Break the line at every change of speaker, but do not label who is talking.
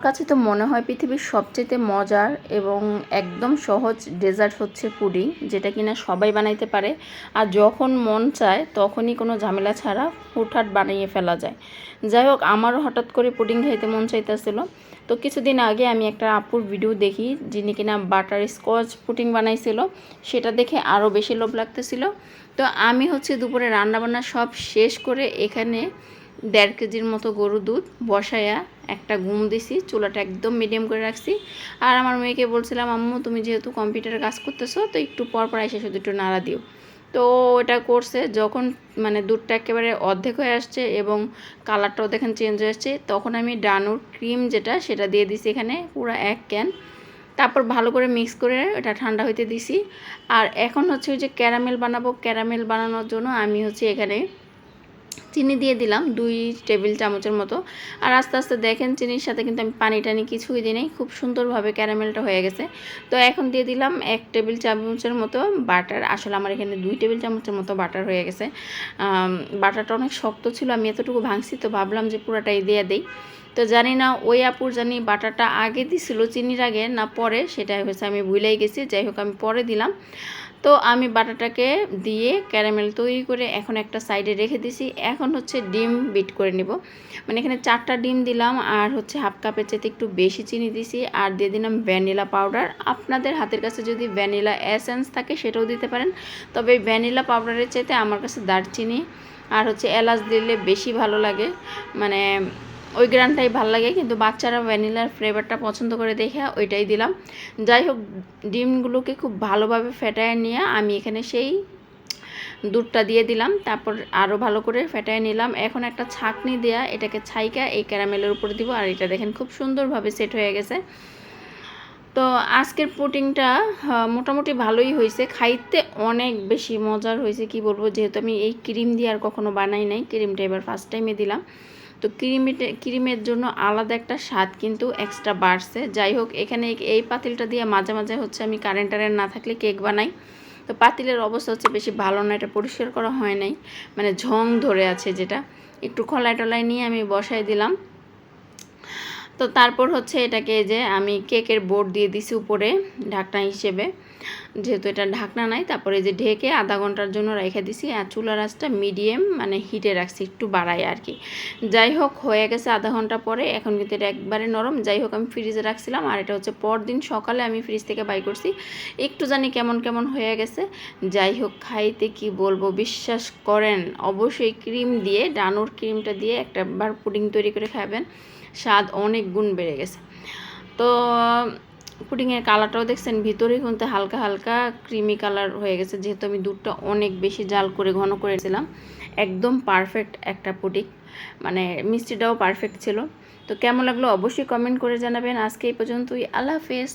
কাছে তো মনে হয় পৃথিবীর সবচেয়ে মজার এবং একদম সহজ ডেজার্ট হচ্ছে পুডিং, যেটা কিনা সবাই বানাইতে পারে। আর যখন মন চায়, তখনই কোনো ঝামেলা ছাড়া হুটহাট বানিয়ে ফেলা যায়। যাই হোক, আমারও হঠাৎ করে পুডিং খাইতে মন চাইতেছিল। তো কিছুদিন আগে আমি একটা আপুর ভিডিও দেখি, যিনি কিনা বাটার স্কচ পুডিং বানাইছিল। সেটা দেখে আরও বেশি লোভ লাগতেছিল। তো আমি হচ্ছে দুপুরে রান্নাবান্না সব শেষ করে এখানে দেড় কেজির মতো গরু দুধ বসায়া একটা ঘুম দিছি, চুলাটা একদম মিডিয়াম করে রাখছি। আর আমার মেয়েকে বলছিলাম, আম্মু, তুমি যেহেতু কম্পিউটারে কাজ করতেছো, তো একটু পর পর এসে শুধু একটু নাড়া দিও। তো ওটা করছে, যখন মানে দুধটা একেবারে অর্ধেক হয়ে আসছে এবং কালারটাও দেখেন চেঞ্জ হয়ে আসছে, তখন আমি ডানুর ক্রিম যেটা, সেটা দিয়ে দিছি এখানে, পুরো এক ক্যান তারপর ভালো করে মিক্স করে এটা ঠান্ডা হইতে দিছি। আর এখন হচ্ছে ওই যে ক্যারামেল বানাবো ক্যারামেল বানানোর জন্য আমি হচ্ছে এখানে চিনি দিয়ে দিলাম, দুই টেবিল চামচের মতো। আর আস্তে আস্তে দেখেন চিনির সাথে কিন্তু আমি পানি টানি কিছুই দিই নাই, খুব সুন্দরভাবে ক্যারামেলটা হয়ে গেছে। তো এখন দিয়ে দিলাম এক টেবিল চামচের মতো বাটার। আসলে আমার এখানে দুই টেবিল চামচের মতো বাটার হয়ে গেছে। বাটারটা অনেক শক্ত ছিল, আমি এতটুকু ভাঙছি, তো ভাবলাম যে পুরাটাই দিয়ে দিই। তো জানি না ওই আপুর জানি বাটারটা আগে দিছিল, চিনির আগে না পরে, সেটাই হয়েছে, আমি ভুলেই গেছি। যাই হোক, আমি পরে দিলাম। তো আমি বাটাটাকে দিয়ে ক্যারামেল তৈরি করে এখন একটা সাইডে রেখে দিছি। এখন হচ্ছে ডিম বিট করে নিব। মানে এখানে চারটা ডিম দিলাম আর হচ্ছে হাফ কাপের চেতে একটু বেশি চিনি দিছি আর দিয়ে দিলাম ভ্যানিলা পাউডার। আপনাদের হাতের কাছে যদি ভ্যানিলা এসেন্স থাকে সেটাও দিতে পারেন। তবে ভ্যানিলা পাউডারের চেতে আমার কাছে দারচিনি আর হচ্ছে এলাচ দিলে বেশি ভালো লাগে। মানে ওই গ্রানটাই ভালো লাগে, কিন্তু বাচ্চারা ভ্যানিলার ফ্লেভারটা পছন্দ করে দেখে ওইটাই দিলাম। যাই হোক, ডিমগুলোকে খুব ভালোভাবে ফেটায় নিয়ে আমি এখানে সেই দুধটা দিয়ে দিলাম, তারপর আরও ভালো করে ফেটায় নিলাম। এখন একটা ছাকনি দেয়া, এটাকে ছাইকা এই ক্যারামেলের উপরে দিব, আর এটা দেখেন খুব সুন্দরভাবে সেট হয়ে গেছে। তো আজকের পুটিংটা মোটামুটি ভালোই হয়েছে, খাইতে অনেক বেশি মজার হয়েছে, কি বলব? যেহেতু আমি এই ক্রিম দিয়ে আর কখনো বানাই নাই, ক্রিমটা এবার ফার্স্ট টাইমে দিলাম। তো ক্রিমিটে, ক্রিমের জন্য আলাদা একটা স্বাদ কিন্তু এক্সট্রা বাড়ছে। যাই হোক, এখানে এই পাতিলটা দিয়ে মাঝে মাঝে হচ্ছে আমি কারেন্ট কারেন্টারের না থাকলে কেক বানাই। তো পাতিলের অবস্থা হচ্ছে বেশি ভালো না, এটা পরিষ্কার করা হয় নাই। মানে ঝং ধরে আছে যেটা। একটু খোলাই টলাই নিয়ে আমি বসাই দিলাম। তো তারপর হচ্ছে এটাকে যে আমি কেকের বোর্ড দিয়ে দিছি উপরে, ঢাকনা হিসেবে। যেহেতু এটা ঢাকনা নাই, তারপরে যে ঢেকে আধা ঘণ্টার জন্য রেখে দিছি, আর চুলার আঁচটা মিডিয়াম মানে হিটে রাখছি, একটু বাড়াই আর কি। যাই হোক, হয়ে গেছে আধা ঘণ্টা পরে, এখন কিন্তু এটা একবারে নরম। যাই হোক, আমি ফ্রিজে রাখছিলাম, আর এটা হচ্ছে পরদিন সকালে আমি ফ্রিজ থেকে বাই করছি। একটু জানি কেমন কেমন হয়ে গেছে। যাই হোক, খাইতে কি বলব, বিশ্বাস করেন, অবশ্যই ক্রিম দিয়ে, ডানোর ক্রিমটা দিয়ে একটা বার পুডিং তৈরি করে খাবেন। স্বাদ অনেক গুণ বেড়ে গেছে। তো পুডিংয়ের কালারটাও দেখছেন ভিতরে কিন্তু হালকা হালকা ক্রিমি কালার হয়ে গেছে। যেহেতু আমি দুধটা অনেক বেশি জাল করে, ঘন করেছিলাম একদম পারফেক্ট একটা পুডিং। মানে মিষ্টিটাও পারফেক্ট ছিল। তো কেমন লাগল অবশ্যই কমেন্ট করে জানাবেন। আজকে এই পর্যন্তই। আল্লাহ হাফেজ।